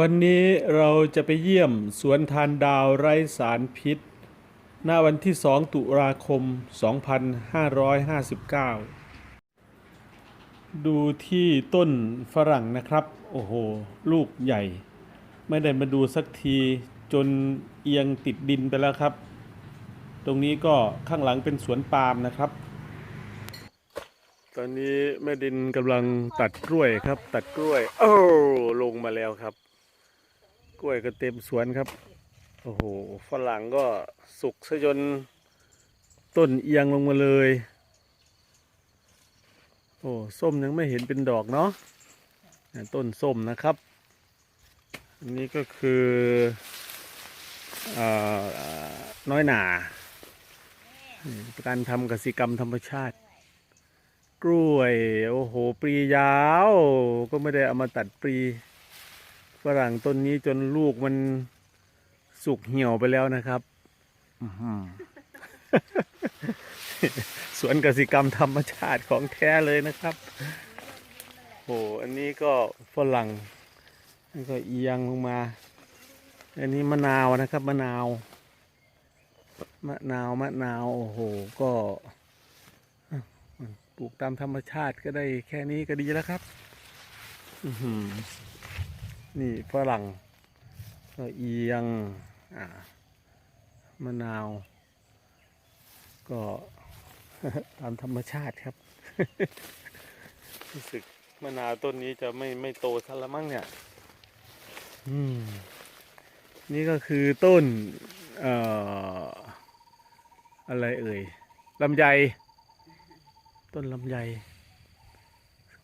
วันนี้เราจะไปเยี่ยมสวนทานดาวไร้สารพิษ ณ วันที่ 2 ตุลาคม 2559 ดูที่ต้นฝรั่งนะครับ โอ้โห ลูกใหญ่ ไม่ได้มาดูสักทีจนเอียงติดดินไปแล้วครับ ตรงนี้ก็ข้างหลังเป็นสวนปาล์มนะครับ ตอนนี้แม่ดินกำลังตัดกล้วยครับ ตัดกล้วย โอ้ลงมาแล้วครับ ล้วยก็เต็มสวนครับ โอ้โห ฝรั่งก็สุกซะจนต้นเอียงลงมาเลย โอ้ ส้มยังไม่เห็นเป็นดอกเนาะ ต้นส้มนะครับ อันนี้ก็คืออน้อยหนาการทำกสิกรรมธรรมชาติ กล้วย โอ้โห ปรียาว ก็ไม่ได้เอามาตัดปรี ฝรั่งต้นนี้จนลูกมันสุกเหี่ยวไปแล้วนะครับสวนกสิกรรมธรรมชาติของแท้เลยนะครับโอ้อันนี้ก็ฝรั่งนี่ก็เอียงลงมา อันนี้มะนาวนะครับ มะนาว มะนาว มะนาว โอ้โห ก็ปลูกตามธรรมชาติก็ได้แค่นี้ก็ดีแล้วครับ อือหือ นี่ฝรั่งก็เอียงอ่ามะนาว ก็ตามธรรมชาติครับ รู้สึกมะนาวต้นนี้จะไม่ไม่โตซะละมั้งเนี่ย อืม นี่ก็คือต้น เอ่อ อะไรเอ่ยลำไย ต้นลำไย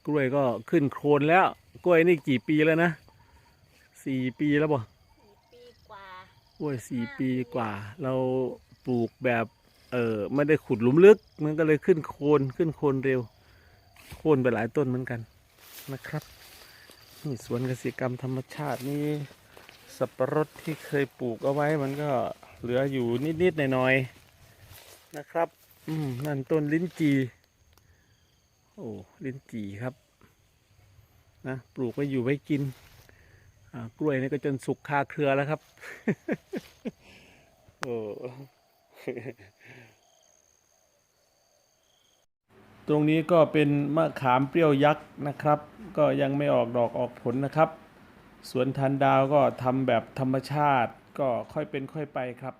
กล้วยก็ขึ้นโครนแล้ว กล้วยนี่กี่ปีแล้วนะ สี่ปีแล้วบ่ปีกว่ากล้วยสี่ปีกว่า เราปลูกแบบ เออไม่ได้ขุดหลุมลึก มันก็เลยขึ้นโคนขึ้นโคนเร็ว โคนไปหลายต้นเหมือนกันนะครับนี่สวนเกษตรกรรมธรรมชาตินี่สับปะรดที่เคยปลูกเอาไว้มันก็เหลืออยู่นิดๆหน่อยๆนะครับ อืมนั่นต้นลิ้นจีโอ้ลิ้นจีครับนะปลูกไว้อยู่ไว้กินอ่า กล้วยนี่ก็จนสุกคาเครือแล้วครับ โอ้ตรงนี้ก็เป็นมะขามเปรี้ยวยักษ์นะครับ ก็ยังไม่ออกดอกออกผลนะครับ สวนทันดาวก็ทำแบบธรรมชาติก็ค่อยเป็นค่อยไปครับ